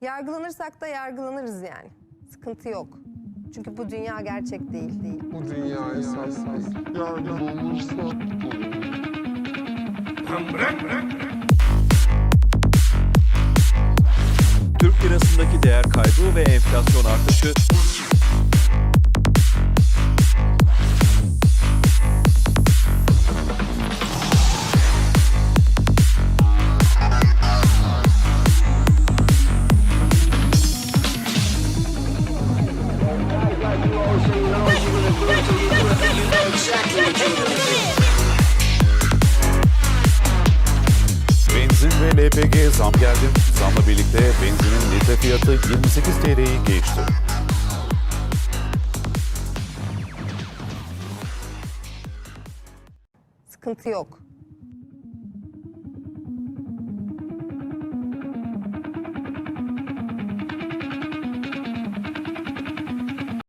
Yargılanırsak da yargılanırız yani. Sıkıntı yok. Çünkü bu dünya gerçek değil değil. Bu dünya esaslı. Yani olursa Türk lirasındaki değer kaybı ve enflasyon artışı Benzin ve LPG zam geldi. Zamla birlikte benzinin litre fiyatı 28 TL'yi geçti. Sıkıntı yok.